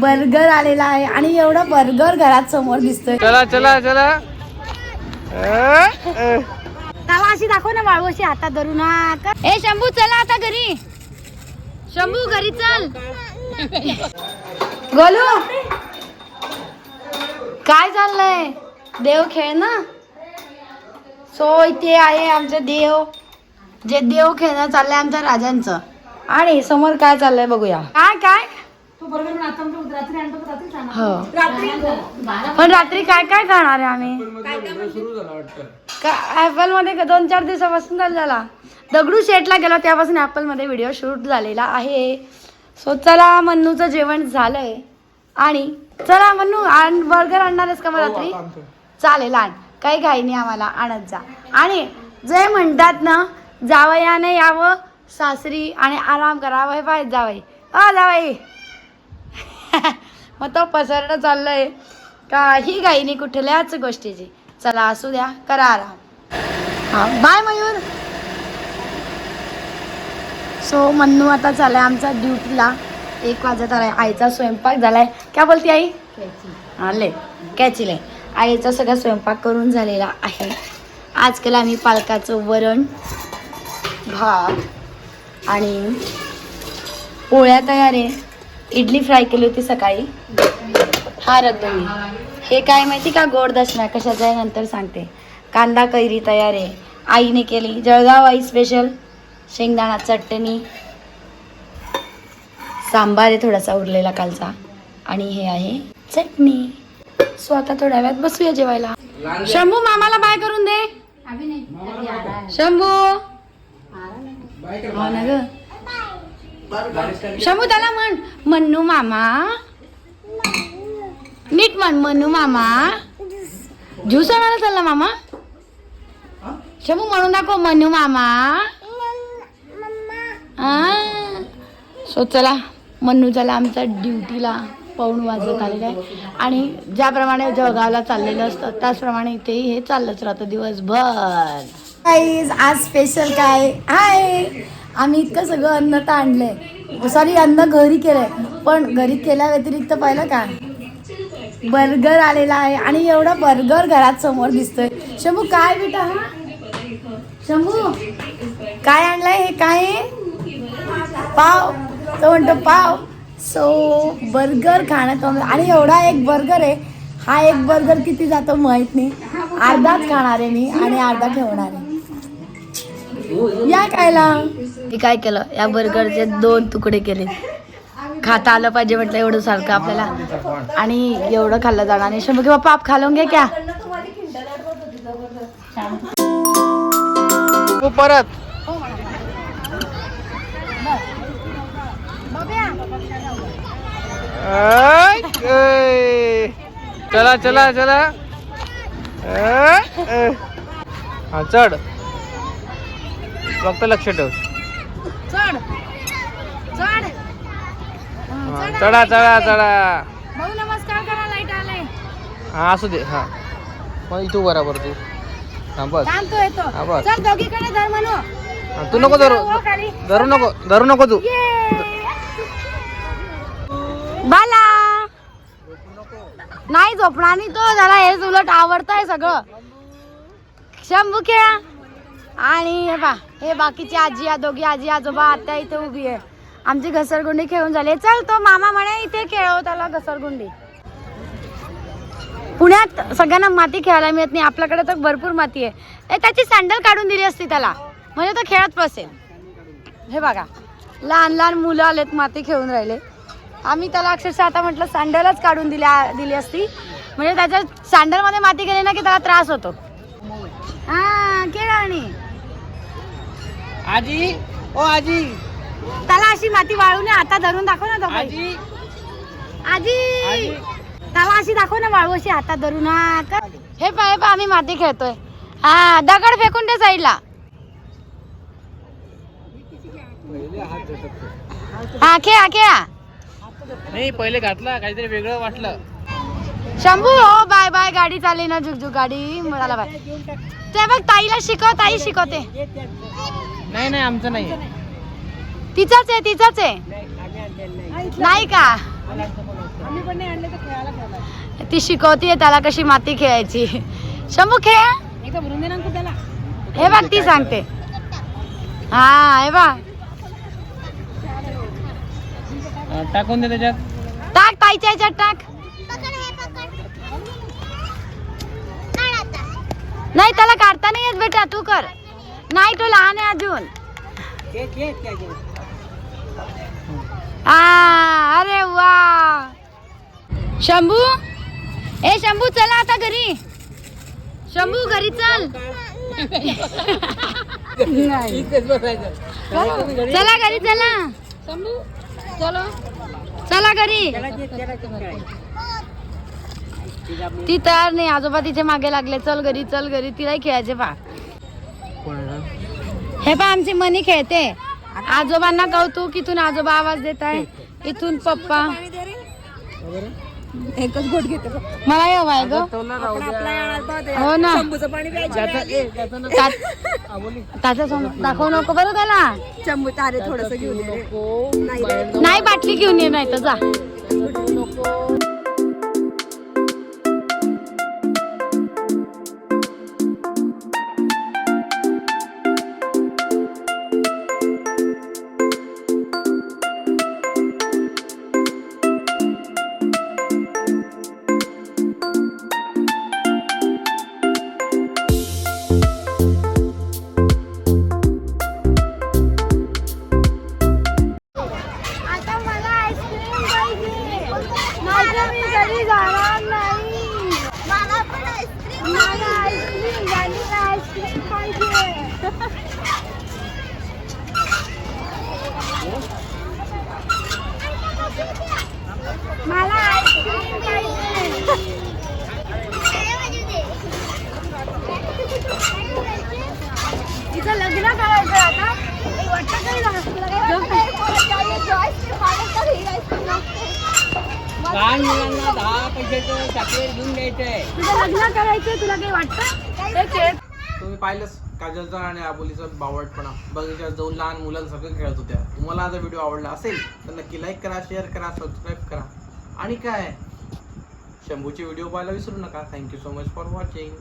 Burger आलेला आहे आणि एवढा बर्गर घरात समोर दिसतोय. चला चला चला. त्याला अशी दाखव ना वाळू अशी हातात धरून. हा. ए शंभू चला आता घरी. शंभू घरी चल. गोलू काय चाललंय? देव खेळ ना? सो इथे आहे आमचे देव. जे देव खेळणं चाललंय आमच्या राजांचं. आणि समोर काय चाललंय बघूया. काय काय? हो. पण रात्री काय काय खाणार आहे आम्ही? ऍपलमध्ये का- दोन चार दिवसापासून झालं झाला. दगडू शेटला गेलो त्यापासून ऍपलमध्ये व्हिडिओ शूट झालेला आहे. सो चला मन्नूचं जेवण झालंय. आणि चला मन्नू आण बर्गर आणणारच का मग रात्री? चालेल आण. काही घाई नाही आम्हाला आणत जा. आणि जे म्हणतात ना जावयाने यावं सासरी आणि आराम करावं हे पाहिजे जावई. अ जावई. मग तो पसरणं चाललंय. काही घाई नाही कुठल्याच गोष्टीची. चला असू द्या करा आराम. हा बाय मयूर. सो मन्नू आता चालाय आमचा ड्युटीला. एक वाजत आलाय. आईचा स्वयंपाक झालाय. काय बोलती आई? आले कॅचिले आईचा सगळा स्वयंपाक करून झालेला आहे. आज केलं आम्ही पालकाचं वरण भात आणि पोळ्या तयार आहे. इडली फ्राय केली होती सकाळी. हा रद्दोनी हे काय माहिती का? गोड दशम्या कशाचं आहे नंतर सांगते. कांदा कैरी तयार आहे. आईने केली जळगाव आई स्पेशल शेंगदाणा चटणी. सांबार आहे थोडासा उरलेला कालचा. आणि हे आहे चटणी. सो आता थोड्या वेळात बसूया जेवायला. शंभू मामाला बाय करून दे. शंभू. हो ना ग शंभू त्याला म्हण. मन्नू मामा. नीट म्हण मन्नू मामा. ज्यूस आणायला चालला मामा? शंभू म्हणून दाखव मन्नू मामा. सो चला मन्नू चला आमचा ड्युटीला पाऊण वाजत आलेला आहे. आणि ज्याप्रमाणे जळगावला चाललेलं असतं त्याचप्रमाणे इथेही हे चाललंच राहतं दिवसभर. आज स्पेशल काय? हाय आम्ही इतकं सगळं अन्न तर आणलंय. सॉरी अन्न घरी केलंय. पण घरी केल्या व्यतिरिक्त पाहिलं का बर्गर आलेला आहे आणि एवढा बर्गर घरात समोर दिसतोय. शंभू काय बेटा? हा शंभू काय आणलंय? हे काय? पाव. तो म्हणतो पाव. सो बर्गर खाण्यात आणि एवढा एक बर्गर आहे. हा एक बर्गर किती जातो माहीत नाही. अर्धाच खाणार आहे मी आणि अर्धा ठेवणार आहे. या कायला मी काय केलं? या बर्गरचे दोन तुकडे केले खाता आलं पाहिजे म्हटलं एवढं सारखं आपल्याला. आणि एवढं खाल्लं जाणार आणि शंभू किंवा पाप खालोंगे क्या? तू परत. चला चला चला. हा चढ. फक्त लक्ष ठेव. चढ. चढ. हा, चढा चढा चढा भाऊ नमस्कार करा लाइट आले हा असू दे हा. मग इथू बरोबर तू. हा बस. थांबतो येतो हा, बस. चल दोघीकडे धर म्हणू. हा, तू नको धरू. धरू नको धरू नको तू. बाला! नाही झोपणार नाही तो त्याला हेच उलट आवडतंय सगळं. शंभू खेळा. आणि हे बा हे बाकीची आजी या दोघी आजी आजोबा आत्या इथे उभी आहे. आमची घसरगुंडी खेळून झाली चल तो मामा म्हणे इथे खेळव त्याला घसरगुंडी. पुण्यात सगळ्यांना माती खेळायला मिळत नाही. आपल्याकडे तर भरपूर माती आहे. ए त्याची सँडल काढून दिली असती त्याला. म्हणजे तो खेळत बसेल. हे बघा लहान लहान मुलं आलेत माती खेळून राहिले. आम्ही त्याला अक्षरशः आता म्हटलं सँडलच काढून दिल्या दिली असती. म्हणजे त्याच्या सँडलमध्ये माती गेली ना की त्याला त्रास होतो. हा खेळ आणि आजी ओ आजी. त्याला अशी माती वाळून आता धरून दाखव ना तो बाई. आजी. आजी. त्याला अशी दाखव ना वाळू अशी हातात धरून. हा कर. हे पा हे पा आम्ही माती खेळतोय. हा दगड फेकून दे साईडला. हा खेळा खेळा. नाही पहिले घातला काहीतरी वेगळं वाटलं. शंभू हो बाय बाय गाडी चालली ना झुकझुक गाडी. मला बाय. ते बघ ताईला शिकव ताई शिकवते. नाही नाही आमचं नाही. तिचाच आहे तिचाच आहे. नाही का? ती शिकवतीये त्याला कशी माती खेळायची. शंभू खेळ. हे बघ ती सांगते. हा हे बघ. टाकून दे त्याच्यात. टाक ताईच्या ह्याच्यात टाक. नाही त्याला काढता नाही येत बेटा तू कर. नाही तो लहान आहे अजून. हा अरे वा. शंभू ए शंभू चला आता घरी. शंभू घरी चल. चला घरी चला. चलो. चला घरी. ती तयार नाही आजोबा तिचे मागे लागले. चल घरी चल घरी. तिलाही खेळायचे पा. हे पा आमची मनी खेळते. आजोबांना कौतुक इथून आजोबा आवाज देत आहे इथून पप्पा. एकच घोट घेते. मला हवं आहे ग. हो ना. त्याच्यासमोर दाखवू नको बरं त्याला. शंभू तारे थोडस घेऊन. नाही बाटली घेऊन ये नाही तर जा लहान मुलांना दहा पैशाचं चॉकलेट घेऊन द्यायचंय. तुझं लग्न करायचंय तुला काही वाटतं? तुम्ही पाहिलंच काजलचा आणि आबोलीचा बावटपणा बगीच्यात जाऊन लहान मुलांसारखं खेळत होत्या. तुम्हाला हा व्हिडिओ आवडला असेल तर नक्की लाईक करा शेअर करा सबस्क्राईब करा. आणि काय? शंभूचे व्हिडिओ पाहायला विसरू नका. Thank you so much for watching